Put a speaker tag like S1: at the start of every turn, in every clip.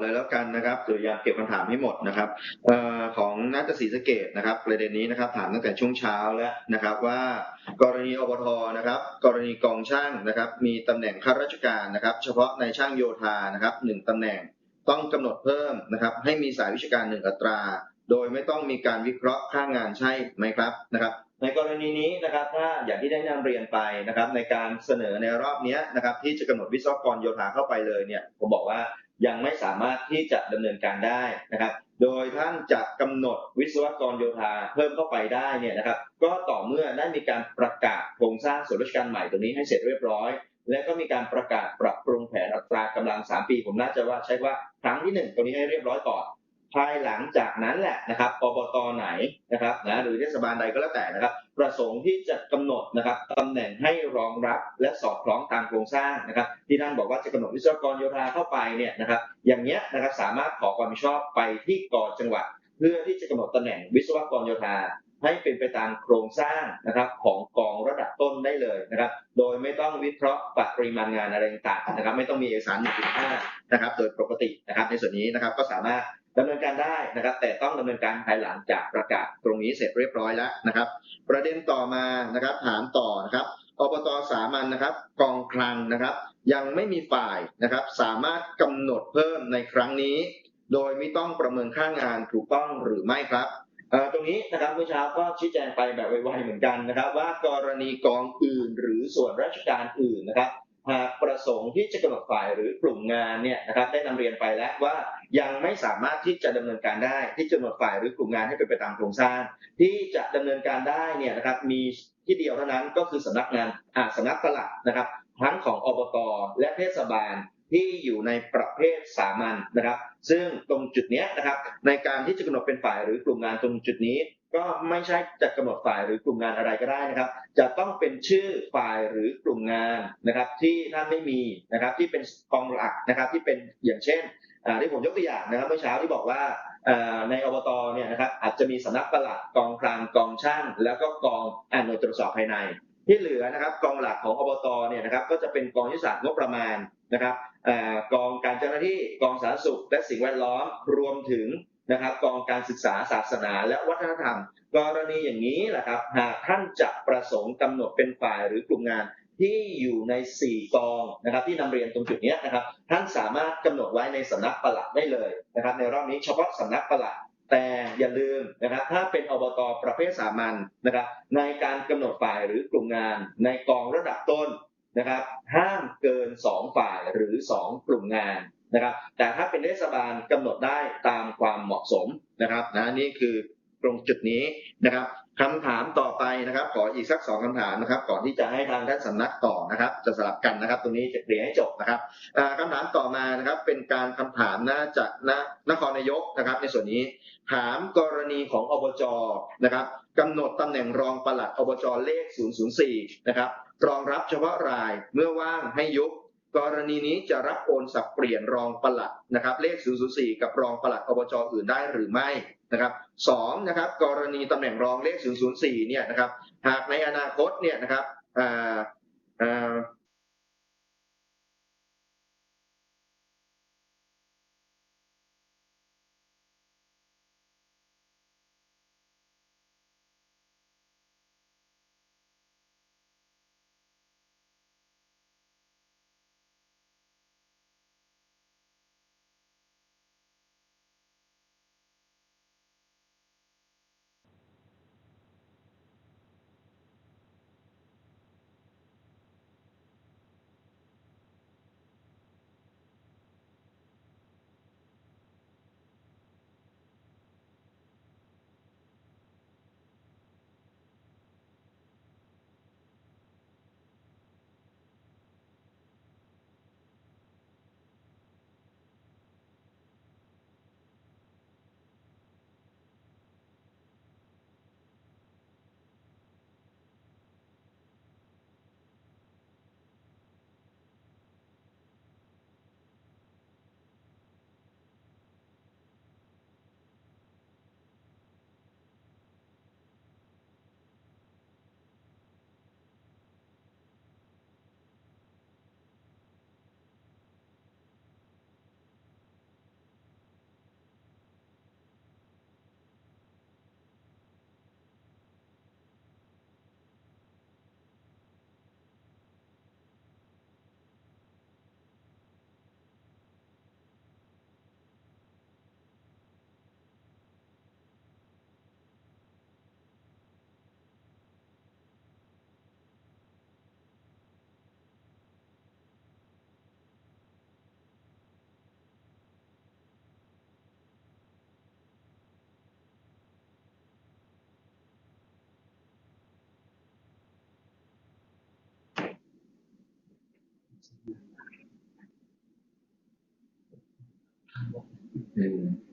S1: เลยแล้วกันนะครับพยายาเก็บคำถามให้หมดนะครับออของนัทศรีสะเกตนะครับ ประเด็นนี้นะครับ ถามตั้งแต่ช่วงเช้าแล้วนะครับ ว่ากรณีอบทนะครับ กรณีกองช่างนะครับ มีตำแหน่งข้าราชการนะครับ เฉพาะในช่างโยธานะครับหนึ่งตำแหน่งต้องกำหนดเพิ่มนะครับ ให้มีสายวิชาการหนึ่งอัตรา โดยไม่ต้องมีการวิเคราะห์ค่างานใช่ไหมครับนะครับ ในกรณีนี้นะครับถ้าอย่างที่ได้นำเรียนไปนะครับ ในการเสนอในรอบนี้นะครับ ที่จะกำหนดวิศวกรโยธาเข้าไปเลยเนี่ยผมบอกว่า ยังไม่สามารถที่จะดำเนินการได้นะครับ โดยท่านจะกำหนดวิศวกรโยธาเพิ่มเข้าไปได้เนี่ยนะครับ ก็ต่อเมื่อได้มีการประกาศโครงสร้างส่วนราชการใหม่ตรงนี้ให้เสร็จเรียบร้อย และก็มีการประกาศปรับปรุงแผนอัตรากำลัง 3 ปี ผมน่าจะว่าใช้ว่าครั้งที่หนึ่งตัวนี้ให้เรียบร้อยก่อน ภายหลังจากนั้นแหละนะครับอบตไหนนะครับนะหรือเทศบาลใดก็แล้วแต่นะครับ ประสงค์ที่จะกำหนดนะครับตำแหน่งให้รองรับและสอดคล้องตามโครงสร้างนะครับ ที่ท่านบอกว่าจะกำหนดวิศวกรโยธาเข้าไปเนี่ยนะครับ อย่างเนี้ยนะครับสามารถขอความชอบไปที่กอจังหวัด เพื่อที่จะกำหนดตำแหน่งวิศวกรโยธาให้เป็นไปตามโครงสร้างนะครับของกองระดับต้นได้เลยนะครับ โดยไม่ต้องวิเคราะห์ปริมาณงานอะไรต่างๆนะครับ ไม่ต้องมีเอกสาร1.5นะครับ โดยปกตินะครับ ในส่วนนี้นะครับก็สามารถ ดำเนินการได้นะครับ แต่ต้องดำเนินการภายหลังจากประกาศตรงนี้เสร็จเรียบร้อยแล้วนะครับ ประเด็นต่อมานะครับถามต่อนะครับอบตสามัญนะครับกองคลังนะครับ ยังไม่มีฝ่ายนะครับ สามารถกำหนดเพิ่มในครั้งนี้ โดยไม่ต้องประเมินค่างานถูกต้องหรือไม่ครับเอ่อตรงนี้นะครับเมื่อเช้าก็ชี้แจงไปแบบไวๆเหมือนกันนะครับ ว่ากรณีกองอื่นหรือส่วนราชการอื่นนะครับ หากประสงค์ที่จะกำหนดฝ่ายหรือกลุ่มงานเนี่ยนะครับได้นำเรียนไปแล้วว่ายังไม่สามารถที่จะดำเนินการได้ที่จะกำหนดฝ่ายหรือกลุ่มงานให้เป็นไปตามโครงสร้าง ที่จะดำเนินการได้เนี่ยนะครับมีที่เดียวเท่านั้นก็คือสำนักงานอ่าสำนักปลัดนะครับ ทั้งของอบตและเทศบาลที่อยู่ในประเภทสามัญนะครับ ซึ่งตรงจุดนี้นะครับในการที่จะกำหนดเป็นฝ่ายหรือกลุ่มงานตรงจุดนี้ ก็ไม่ใช่จะกำหนดฝ่ายหรือกลุ่มงานอะไรก็ได้นะครับ จะต้องเป็นชื่อฝ่ายหรือกลุ่มงานนะครับ ที่ท่านไม่มีนะครับที่เป็นกองหลักนะครับ ที่เป็นอย่างเช่นที่ผมยกตัวอย่างนะครับเมื่อเช้าที่บอกว่าในอบตเนี่ยนะครับอาจจะมีสำนักปลัดกองคลังกองช่าง แล้วก็กองอ่าหน่วยตรวจสอบภายใน ที่เหลือนะครับกองหลักของอบตเนี่ยนะครับก็จะเป็นกองยุทธศาสตร์งบประมาณนะครับกองการเจ้าหน้าที่กองสาธารณสุขและสิ่งแวดล้อมรวมถึง นะครับกองการศึกษาศาสนาและวัฒนธรรม กรณีอย่างนี้แหละครับหากท่านจะประสงค์กำหนดเป็นฝ่ายหรือกลุ่มงานที่อยู่ใน 4 กองนะครับที่นำเรียนตรงจุดนี้นะครับท่านสามารถกำหนดไว้ในสำนักประหลัดได้เลยนะครับในรอบนี้เฉพาะสำนักประหลัดแต่อย่าลืมนะครับถ้าเป็นอบตประเภทสามัญนะครับในการกำหนดฝ่ายหรือกลุ่มงาน ในกองระดับต้นนะครับห้ามเกิน 2 ฝ่ายหรือ 2 กลุ่มงาน นะครับ แต่ถ้าเป็นเทศบาลกำหนดได้ตามความเหมาะสมนะครับนะนี่คือตรงจุดนี้นะครับคำถามต่อไปนะครับ ขออีกสักสองคำถามนะครับ ก่อนที่จะให้ทางท่านสำนักต่อนะครับ จะสลับกันนะครับ ตรงนี้จะเคลียร์ให้จบนะครับอ่าคำถามต่อมานะครับ เป็นการคำถามน่าจะนนครนายกนะครับ ในส่วนนี้ถามกรณีของอบจนะครับกำหนดตำแหน่งรองปลัดอบจเลข 004 นะครับรองรับเฉพาะรายเมื่อว่างให้ยุบ กรณีนี้จะรับโอนสับเปลี่ยนรองปลัดนะครับ เลข 004 กับรองปลัดอบจอื่นได้หรือไม่นะครับสองนะครับ กรณีตำแหน่งรองเลข 004 เนี่ยนะครับ หากในอนาคตเนี่ยนะครับอ่าอ่า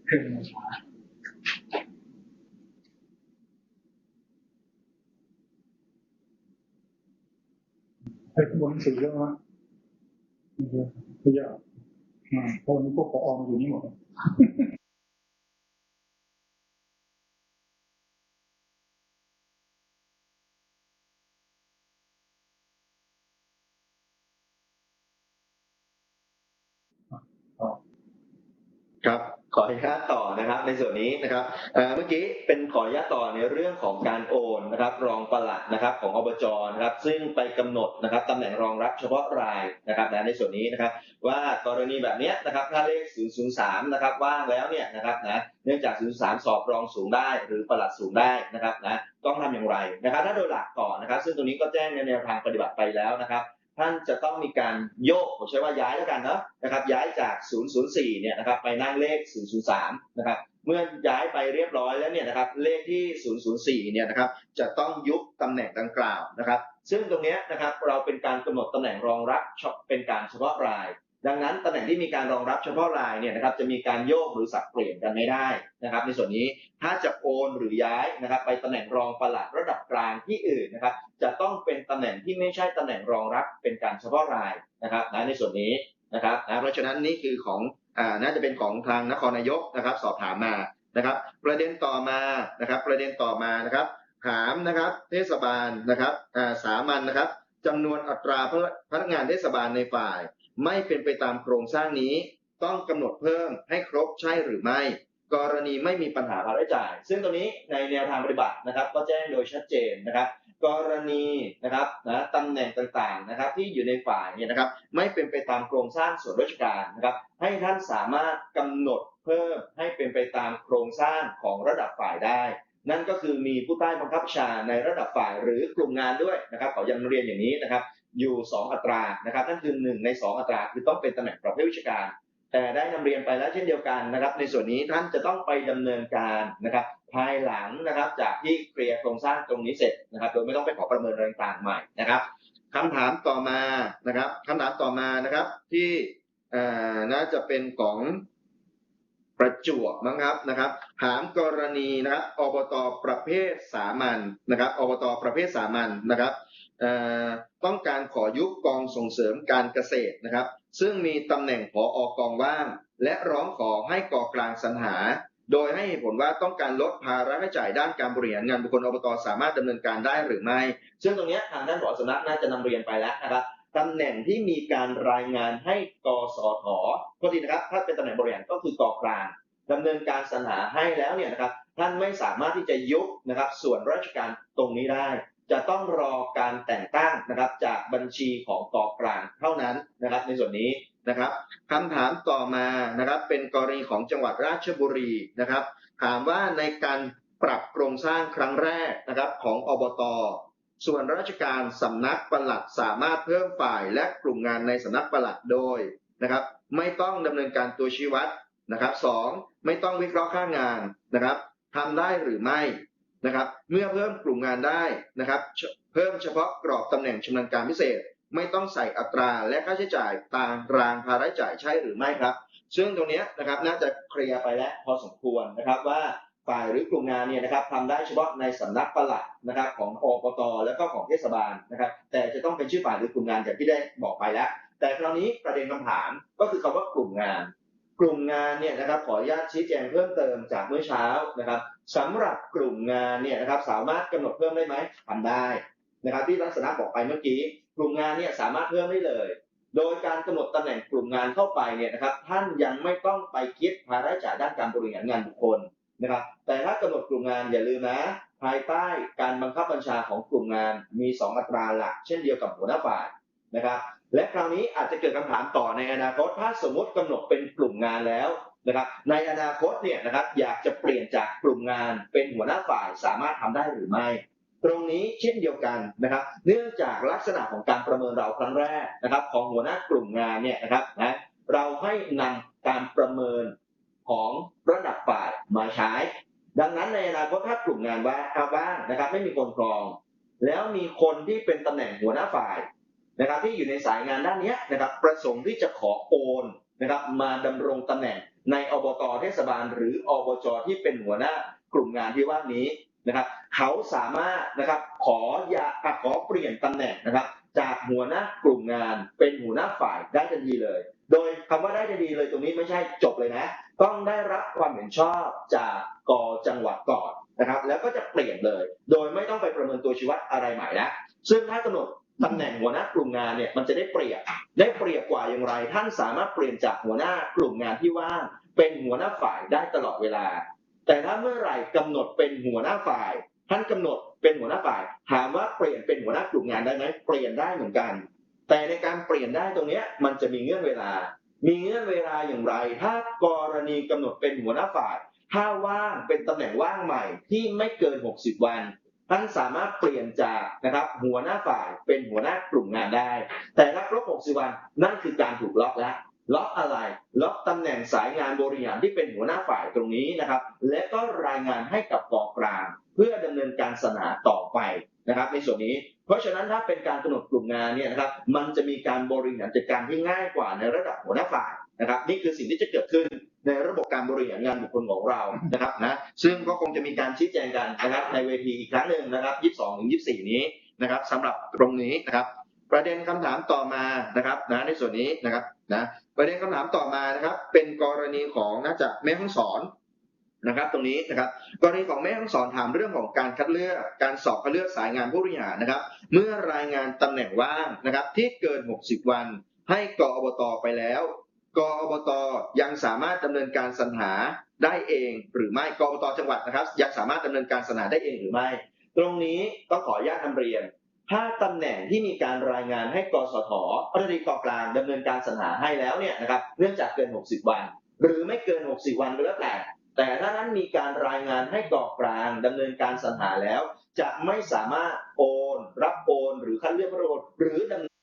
S2: ขึ้นมาช้าไอ้บนหนังสือเยอะมากเยอะเยอะอ่าเพราะวันนี้พวกปออมอยู่นี่หมด
S1: ออนุญาตต่อนะครับ ในส่วนนี้นะครับเมื่อกี้เป็นขออนุญาตต่อในเรื่องของการโอนนะครับ รองปลัดนะครับของอบจนะครับ ซึ่งไปกำหนดนะครับตำแหน่งรองรับเฉพาะรายนะครับนะในส่วนนี้นะครับ ว่ากรณีแบบนี้นะครับถ้าเลข 003 นะครับว่างแล้วเนี่ยนะครับนะเนื่องจาก 003 สอบรองสูงได้ หรือปลัดสูงได้นะครับนะต้องทำอย่างไรนะครับถ้าโดยหลักก่อนนะครับ ซึ่งตรงนี้ก็แจ้งในแนวทางปฏิบัติไปแล้วนะครับ ท่านจะต้องมีการโยกผมใช้ว่าย้ายแล้วกันเนาะนะครับย้ายจาก 004 เนี่ยนะครับไปนั่งเลข 003 นะครับเมื่อย้ายไปเรียบร้อยแล้วเนี่ยนะครับเลขที่ 004 เนี่ยนะครับจะต้องยุบตำแหน่งดังกล่าวนะครับ ซึ่งตรงเนี้ยนะครับเราเป็นการกำหนดตำแหน่งรองรับเฉพาะเป็นการเฉพาะราย ดังนั้นตำแหน่งที่มีการรองรับเฉพาะรายเนี่ยนะครับจะมีการโยกหรือสับเปลี่ยนกันไม่ได้นะครับ ในส่วนนี้ถ้าจะโอนหรือย้ายนะครับ ไปตำแหน่งรองปลัดระดับกลางที่อื่นนะครับ จะต้องเป็นตำแหน่งที่ไม่ใช่ตำแหน่งรองรับเป็นการเฉพาะรายนะครับนะในส่วนนี้นะครับนะเพราะฉะนั้นนี่คือของอ่าน่าจะเป็นของทางนครนายกนะครับ สอบถามมานะครับ ประเด็นต่อมานะครับ ประเด็นต่อมานะครับ ถามนะครับเทศบาลนะครับอ่าสามัญนะครับจำนวนอัตราพนักงานเทศบาลในฝ่าย ไม่เป็นไปตามโครงสร้างนี้ ต้องกำหนดเพิ่มให้ครบใช่หรือไม่ กรณีไม่มีปัญหาค่าใช้จ่าย ซึ่งตรงนี้ในแนวทางปฏิบัตินะครับ ก็แจ้งโดยชัดเจนนะครับกรณีนะครับนะตำแหน่งต่างๆนะครับที่อยู่ในฝ่ายเนี่ยนะครับไม่เป็นไปตามโครงสร้างส่วนราชการนะครับให้ท่านสามารถกำหนดเพิ่มให้เป็นไปตามโครงสร้างของระดับฝ่ายได้ นั่นก็คือมีผู้ใต้บังคับบัญชาในระดับฝ่ายหรือกลุ่มงานด้วยนะครับขอยังเรียนอย่างนี้นะครับ อยู่ 2 อัตรานะครับนั่นคือ 1 ใน 2 อัตราคือต้องเป็นตำแหน่งประเภทวิชาการ แต่ได้นำเรียนไปแล้วเช่นเดียวกันนะครับ ในส่วนนี้ท่านจะต้องไปดำเนินการนะครับ ภายหลังนะครับจากที่เคลียร์โครงสร้างตรงนี้เสร็จนะครับ โดยไม่ต้องไปขอประเมินอะไรต่างๆใหม่นะครับคำถามต่อมานะครับคำถามต่อมานะครับที่เอ่อน่าจะเป็นของประจวบมั้งครับนะครับ ถามกรณีนะครับอบตประเภทสามัญนะครับอบตประเภทสามัญนะครับ ต้องการขอยุบกองส่งเสริมการเกษตรนะครับ ซึ่งมีตำแหน่งผออกองว่าง และร้องขอให้กอกลางสรรหา โดยให้เหตุผลว่าต้องการลดภาระค่าใช้จ่ายด้านการบริหารงานบุคคลอบตสามารถดำเนินการได้หรือไม่ ซึ่งตรงนี้ทางด้านผอสำนักน่าจะนำเรียนไปแล้วนะครับตำแหน่งที่มีการรายงานให้กสทโทษทีนะครับ ถ้าเป็นตำแหน่งบริหารก็คือกอกลางดำเนินการสรรหาให้แล้วเนี่ยนะครับท่านไม่สามารถที่จะยุบนะครับส่วนราชการตรงนี้ได้ จะต้องรอการแต่งตั้งนะครับจากบัญชีของกองกลางเท่านั้นนะครับ ในส่วนนี้นะครับคำถามต่อมานะครับ เป็นกรณีของจังหวัดราชบุรีนะครับ ถามว่าในการปรับโครงสร้างครั้งแรกนะครับของอบตส่วนราชการสำนักปลัดสามารถเพิ่มฝ่ายและกลุ่มงานในสำนักปลัดโดยนะครับ ไม่ต้องดำเนินการตัวชี้วัดนะครับสองไม่ต้องวิเคราะห์ค่างานนะครับทำได้หรือไม่ นะครับ เมื่อเพิ่มกลุ่มงานได้นะครับ เพิ่มเฉพาะกรอบตำแหน่งชำนาญการพิเศษ ไม่ต้องใส่อัตราและค่าใช้จ่ายตามรางภาระจ่ายใช่หรือไม่ครับ ซึ่งตรงนี้นะครับน่าจะเคลียร์ไปแล้วพอสมควรนะครับว่าฝ่ายหรือกลุ่มงานเนี่ยนะครับทำได้เฉพาะในสำนักปลัดนะครับของอบตแล้วก็ของเทศบาลนะครับ แต่จะต้องเป็นชื่อฝ่ายหรือกลุ่มงานอย่างที่ได้บอกไปแล้ว แต่คราวนี้ประเด็นคำถามก็คือคำว่ากลุ่มงาน กลุ่มงานเนี่ยนะครับขออนุญาตชี้แจงเพิ่มเติมจากเมื่อเช้านะครับสำหรับกลุ่มงานเนี่ยนะครับสามารถกำหนดเพิ่มได้ไหมทำได้นะครับที่ลักษณะบอกไปเมื่อกี้ กลุ่มงานเนี่ยสามารถเพิ่มได้เลย โดยการกำหนดตำแหน่งกลุ่มงานเข้าไปเนี่ยนะครับท่านยังไม่ต้องไปคิดภาระจ่ายด้านการบริหารงานบุคคลนะครับแต่ถ้ากำหนดกลุ่มงานอย่าลืมนะภายใต้การบังคับบัญชาของกลุ่มงานมี 2 อัตราหลัก เช่นเดียวกับหัวหน้าฝ่ายนะครับ และคราวนี้อาจจะเกิดคำถามต่อในอนาคต ถ้าสมมติกำหนดเป็นกลุ่มงานแล้วนะครับในอนาคตเนี่ยนะครับอยากจะเปลี่ยนจากกลุ่มงานเป็นหัวหน้าฝ่ายสามารถทำได้หรือไม่ ตรงนี้เช่นเดียวกันนะครับ เนื่องจากลักษณะของการประเมินเราครั้งแรกนะครับ ของหัวหน้ากลุ่มงานเนี่ยนะครับนะเราให้นำการประเมินของระดับฝ่ายมาใช้ ดังนั้นในอนาคตถ้ากลุ่มงานว่าเอาบ้างนะครับ ไม่มีคนกรอง แล้วมีคนที่เป็นตำแหน่งหัวหน้าฝ่าย นะครับที่อยู่ในสายงานด้านนี้นะครับประสงค์ที่จะขอโอนนะครับมาดำรงตำแหน่งในอบตเทศบาล หรืออบจที่เป็นหัวหน้ากลุ่มงานที่ว่านี้นะครับเขาสามารถนะครับขอยาอะขอเปลี่ยนตำแหน่งนะครับ จากหัวหน้ากลุ่มงานเป็นหัวหน้าฝ่ายได้ทันทีเลย โดยคำว่าได้ทันทีเลยตรงนี้ไม่ใช่จบเลยนะ ต้องได้รับความเห็นชอบจากกจังหวัดก่อนนะครับ แล้วก็จะเปลี่ยนเลย โดยไม่ต้องไปประเมินตัวชีวัดอะไรใหม่นะซึ่งถ้ากำหนด ตำแหน่งหัวหน้ากลุ่มงานเนี่ยมันจะได้เปรียบได้เปรียบกว่าอย่างไร ท่านสามารถเปลี่ยนจากหัวหน้ากลุ่มงานที่ว่างเป็นหัวหน้าฝ่ายได้ตลอดเวลา แต่ถ้าเมื่อไหร่กำหนดเป็นหัวหน้าฝ่าย ท่านกำหนดเป็นหัวหน้าฝ่าย ถามว่าเปลี่ยนเป็นหัวหน้ากลุ่มงานได้ไหมเปลี่ยนได้เหมือนกัน แต่ในการเปลี่ยนได้ตรงเนี้ยมันจะมีเงื่อนเวลา มีเงื่อนเวลาอย่างไร ถ้ากรณีกำหนดเป็นหัวหน้าฝ่าย ถ้าว่างเป็นตำแหน่งว่างใหม่ที่ไม่เกิน 60 วัน ท่านสามารถเปลี่ยนจากนะครับหัวหน้าฝ่ายเป็นหัวหน้ากลุ่มงานได้ แต่ถ้าครบ60วันนั่นคือการถูกล็อกแล้วล็อกอะไรล็อกตำแหน่งสายงานบริหารที่เป็นหัวหน้าฝ่ายตรงนี้นะครับ และก็รายงานให้กับกองกลาง เพื่อดำเนินการสนาต่อไปนะครับ ในส่วนนี้ เพราะฉะนั้นถ้าเป็นการกำหนดกลุ่มงานเนี่ยนะครับ มันจะมีการบริหารจัดการที่ง่ายกว่าในระดับหัวหน้าฝ่ายนะครับ นี่คือสิ่งที่จะเกิดขึ้น ในระบบการบริหารงานบุคคลของเรานะครับนะซึ่งก็คงจะมีการชี้แจงกันนะครับในเวทีอีกครั้งหนึ่งนะครับ 22ถึง24 นี้นะครับสำหรับตรงนี้นะครับ ประเด็นคำถามต่อมานะครับนะในส่วนนี้นะครับนะประเด็นคำถามต่อมานะครับ เป็นกรณีของน่าจะแม่ห้องสอนนะครับตรงนี้นะครับกรณีของแม่ห้องสอนถามเรื่องของการคัดเลือกการสอบคัดเลือกสายงานผู้บริหารนะครับ เมื่อรายงานตำแหน่งว่างนะครับที่เกิน 60 วัน ให้กอบตไปแล้ว กอบตยังสามารถดำเนินการสรรหาได้เองหรือไม่กอบตจังหวัดนะครับ ยังสามารถดำเนินการสรรหาได้เองหรือไม่ ตรงนี้ต้องขออนุญาตนำเรียนถ้าตำแหน่งที่มีการรายงานให้กสทรัฐดีกกลางดำเนินการสรรหาให้แล้วเนี่ยนะครับเนื่องจากเกิน 60 วัน หรือไม่เกิน 60 วันก็แล้วแต่ แต่ถ้านั้นมีการรายงานให้กองกลางดำเนินการสรรหาแล้ว จะไม่สามารถโอน รับโอน หรือคัดเลือกพระโอนหรือดำเนิน
S3: อ่า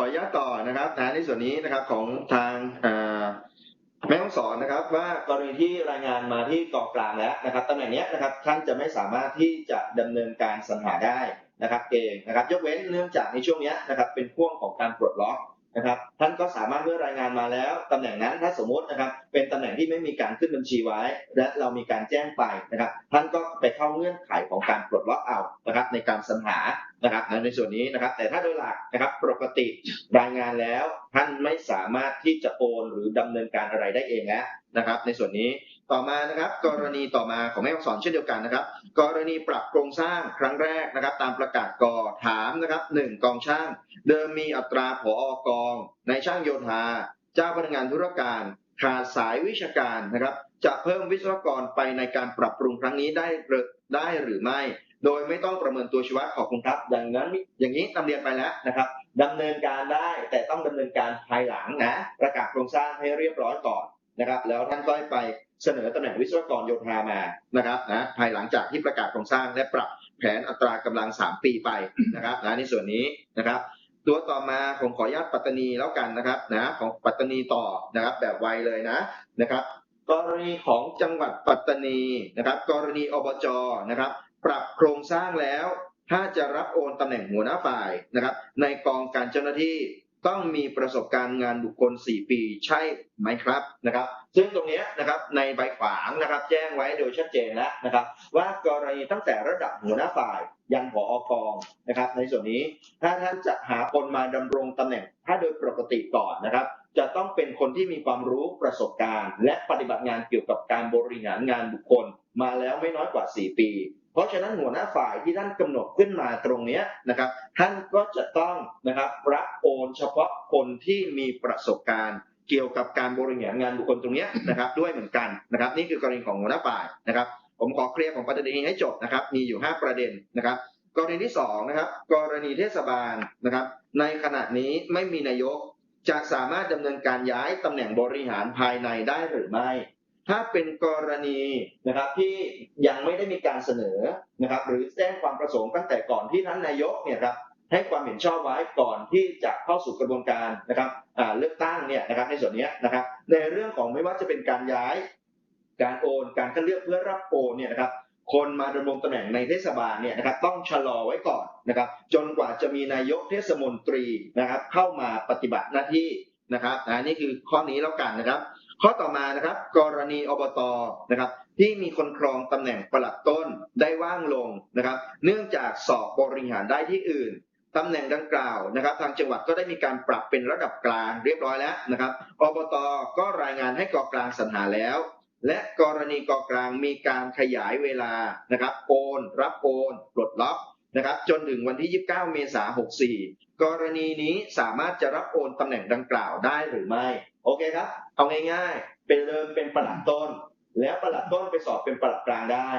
S3: ขออนุญาตต่อนะครับนะในส่วนนี้นะครับของทางแม่ห้องสอนนะครับ ว่ากรณีที่รายงานมาที่กองกลางแล้วนะครับตำแหน่งนี้นะครับท่านจะไม่สามารถที่จะดำเนินการสัญหาได้นะครับเองนะครับ ยกเว้นเนื่องจากในช่วงนี้นะครับเป็นพ่วงของการปลดล็อก
S1: นะครับ ท่านก็สามารถเมื่อรายงานมาแล้วตำแหน่งนั้นถ้าสมมตินะครับ เป็นตำแหน่งที่ไม่มีการขึ้นบัญชีไว้ และเรามีการแจ้งไปนะครับ ท่านก็ไปเข้าเงื่อนไขของการปลดล็อกเอานะครับ ในการสรรหานะครับในส่วนนี้นะครับ แต่ถ้าโดยหลักนะครับปกติรายงานแล้ว ท่านไม่สามารถที่จะโอนหรือดำเนินการอะไรได้เองแล้วนะครับ ในส่วนนี้ ต่อมานะครับ กรณีต่อมาของแม่ฮ่องสอนเช่นเดียวกันนะครับ กรณีปรับโครงสร้างครั้งแรกนะครับ ตามประกาศกอถามนะครับหนึ่งกองช่าง เดิมมีอัตราผออกองในช่างโยธา เจ้าพนักงานธุรการขาดสายวิชาการนะครับ จะเพิ่มวิศวกรไปในการปรับปรุงครั้งนี้ได้ได้หรือไม่ โดยไม่ต้องประเมินตัวชีวะขอบคุณครับดังนั้นอย่างนี้นำเรียนไปแล้วนะครับดำเนินการได้แต่ต้องดำเนินการภายหลังนะประกาศโครงสร้างให้เรียบร้อยก่อนนะครับ แล้วท่านก็ไป เสนอตำแหน่งวิศวกรโยธามานะครับนะภายหลังจากที่ประกาศโครงสร้างและปรับแผนอัตรากำลัง 3 ปีไปนะครับนะในส่วนนี้นะครับตัวต่อมาผมขออนุญาตปัตตานีแล้วกันนะครับนะของปัตตานีต่อนะครับแบบไวเลยนะนะครับกรณีของจังหวัดปัตตานีนะครับ กรณีอบจนะครับ ปรับโครงสร้างแล้ว ถ้าจะรับโอนตำแหน่งหัวหน้าฝ่ายนะครับ ในกองการเจ้าหน้าที่ ต้องมีประสบการณ์งานบุคคล 4 ปีใช่ไหมครับนะครับ ซึ่งตรงนี้นะครับในใบขวางนะครับ แจ้งไว้โดยชัดเจนแล้วนะครับ ว่ากรณีตั้งแต่ระดับหัวหน้าฝ่ายยันผออกองนะครับ ในส่วนนี้ถ้าท่านจะหาคนมาดำรงตำแหน่ง ถ้าโดยปกติก่อนนะครับ จะต้องเป็นคนที่มีความรู้ประสบการณ์ และปฏิบัติงานเกี่ยวกับการบริหารงานบุคคล มาแล้วไม่น้อยกว่า 4 ปี ราะฉะนั้นหัวหน้าฝ่ายที่ท่านกำหนดขึ้นมาตรงนี้นะครับ ท่านก็จะต้องนะครับรับโอนเฉพาะคนที่มีประสบการณ์เกี่ยวกับการบริหารงานบุคคลตรงนี้นะครับด้วยเหมือนกันนะครับ นี่คือกรณีของหัวหน้าฝ่ายนะครับ ผมขอเคลียร์ของประเด็นนี้ให้จบนะครับ มีอยู่ 5 ประเด็นนะครับ กรณีที่2นะครับกรณีเทศบาลนะครับ ในขณะนี้ไม่มีนายกจะสามารถดำเนินการย้ายตำแหน่งบริหารภายในได้หรือไม่ ถ้าเป็นกรณีนะครับที่ยังไม่ได้มีการเสนอนะครับ หรือแจ้งความประสงค์ตั้งแต่ก่อนที่ท่านนายกเนี่ยครับให้ความเห็นชอบไว้ก่อนที่จะเข้าสู่กระบวนการนะครับเลือกตั้งเนี่ยนะครับในส่วนนี้นะครับ ในเรื่องของไม่ว่าจะเป็นการย้าย การโอน การคัดเลือกเพื่อรับโอนเนี่ยนะครับ คนมาดำรงตำแหน่งในเทศบาลเนี่ยนะครับ ต้องชะลอไว้ก่อนนะครับ จนกว่าจะมีนายกเทศมนตรีนะครับ เข้ามาปฏิบัติหน้าที่นะครับนะนี่คือข้อนี้แล้วกันนะครับ ข้อต่อมานะครับ กรณีอบตนะครับ ที่มีคนครองตำแหน่งประหลัดต้นได้ว่างลงนะครับ เนื่องจากสอบบริหารได้ที่อื่นตำแหน่งดังกล่าวนะครับ ทางจังหวัดก็ได้มีการปรับเป็นระดับกลางเรียบร้อยแล้วนะครับอบตก็รายงานให้กอกลางสรรหาแล้ว และกรณีกอกลางมีการขยายเวลานะครับโอนรับโอนปลดล็อกนะครับ จนถึงวันที่ 29 เมษายน 64 กรณีนี้สามารถจะรับโอนตำแหน่งดังกล่าวได้หรือไม่ โอเคครับ เอาง่ายๆ เป็นเริ่มเป็นประหลัดต้น แล้วประหลัดต้นไปสอบเป็นประหลัดกลางได้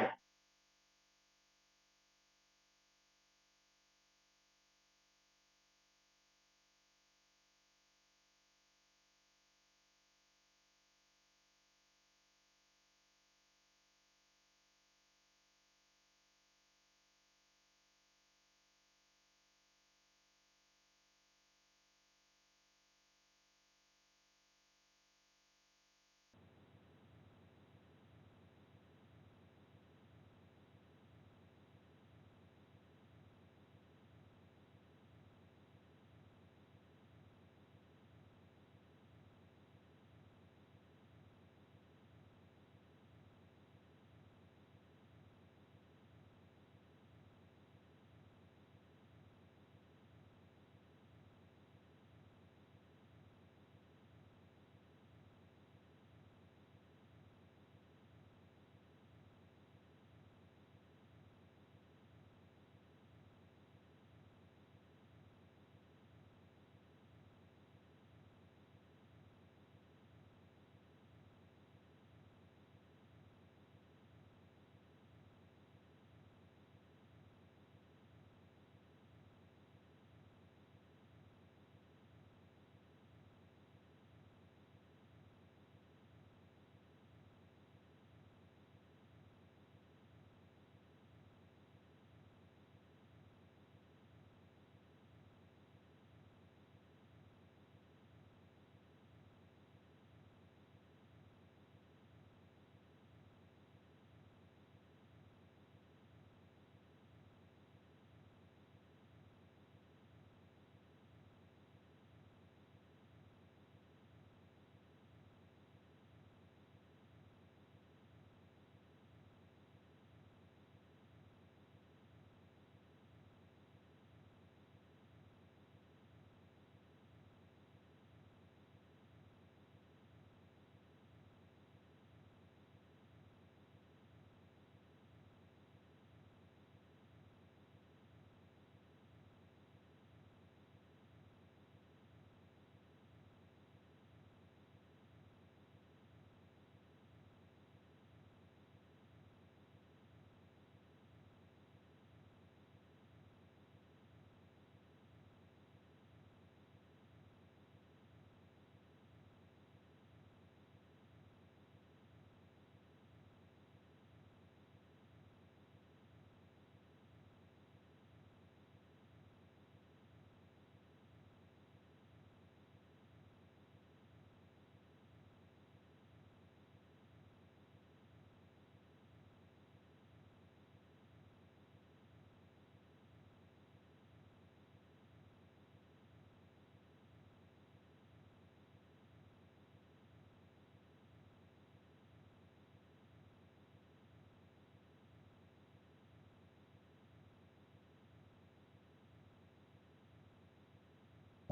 S1: ค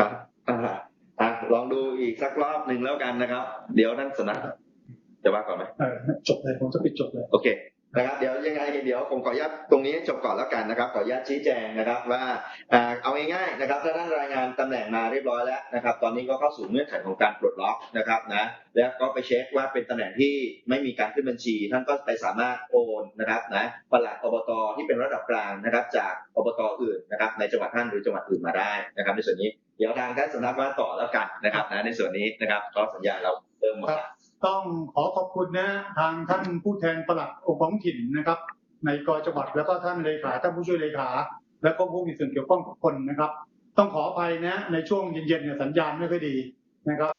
S1: รับอ่าอะลองดูอีกสักรอบหนึ่งแล้วกันนะครับ เดี๋ยวท่านสนะจะว่าก่อนไหม
S2: เออจบเลยผมจะปิดจบเลย
S1: โอเค นะครับเดี๋ยวยังไงเดี๋ยวผมขออนุญาตตรงนี้จบก่อนแล้วกันนะครับขออนุญาตชี้แจงนะครับว่าเอาง่ายๆนะครับถ้าท่านรายงานตำแหน่งมาเรียบร้อยแล้วนะครับ ตอนนี้ก็เข้าสู่เงื่อนไขของการปลดล็อกนะครับนะแล้วก็ไปเช็คว่าเป็นตำแหน่งที่ไม่มีการขึ้นบัญชี ท่านก็ไปสามารถโอนนะครับนะปลัดอบตที่เป็นระดับกลางนะครับ จากอบตอื่นนะครับ ในจังหวัดท่านหรือจังหวัดอื่นมาได้นะครับ ในส่วนนี้เดี๋ยวทางท่านสำนักว่าต่อแล้วกันนะครับนะในส่วนนี้นะครับก็สัญญาเราเริ่มหมด
S2: ต้องขอขอบคุณนะทางท่านผู้แทนประหลัดองค์ท้องถิ่นนะครับ ในกอจังหวัดแล้วก็ท่านเลขาท่านผู้ช่วยเลขา และก็ผู้มีส่วนเกี่ยวข้องทุกคนนะครับ ต้องขออภัยนะในช่วงเย็นๆเนี่ยสัญญาณไม่ค่อยดีนะครับ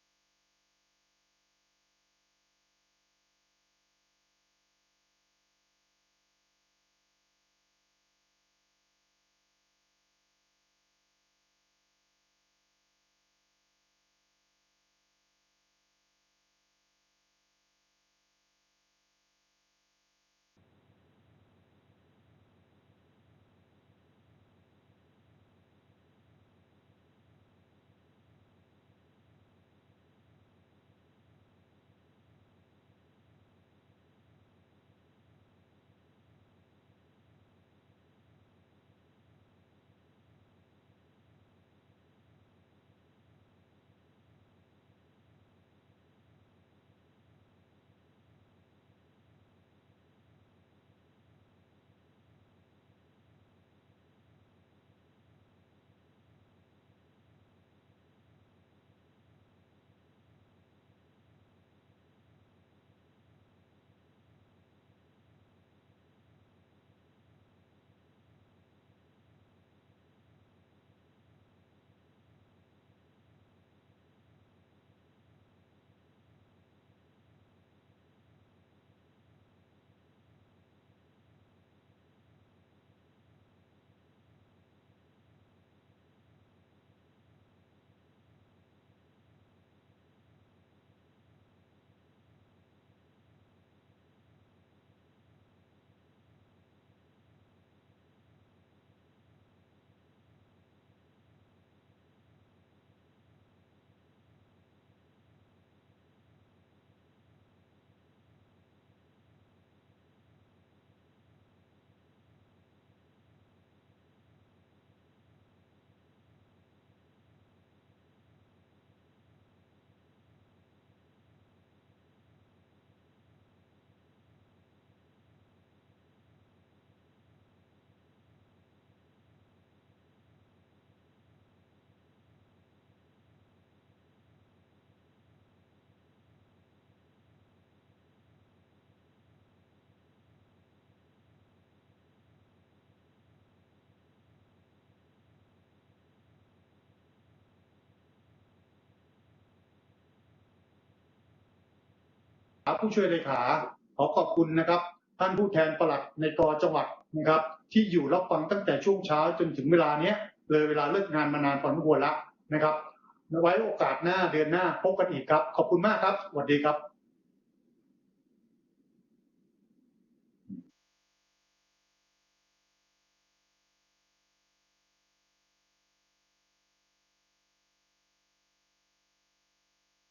S2: ผู้ช่วยเลขาขอขอบคุณนะครับ ท่านผู้แทนปลัดในกอจังหวัดนะครับ ที่อยู่รับฟังตั้งแต่ช่วงเช้าจนถึงเวลาเนี้ยเลยเวลาเลิกงานมานานพอสมควรแล้วนะครับไว้โอกาสหน้าเดือนหน้าพบกันอีกครับ ขอบคุณมากครับสวัสดีครับ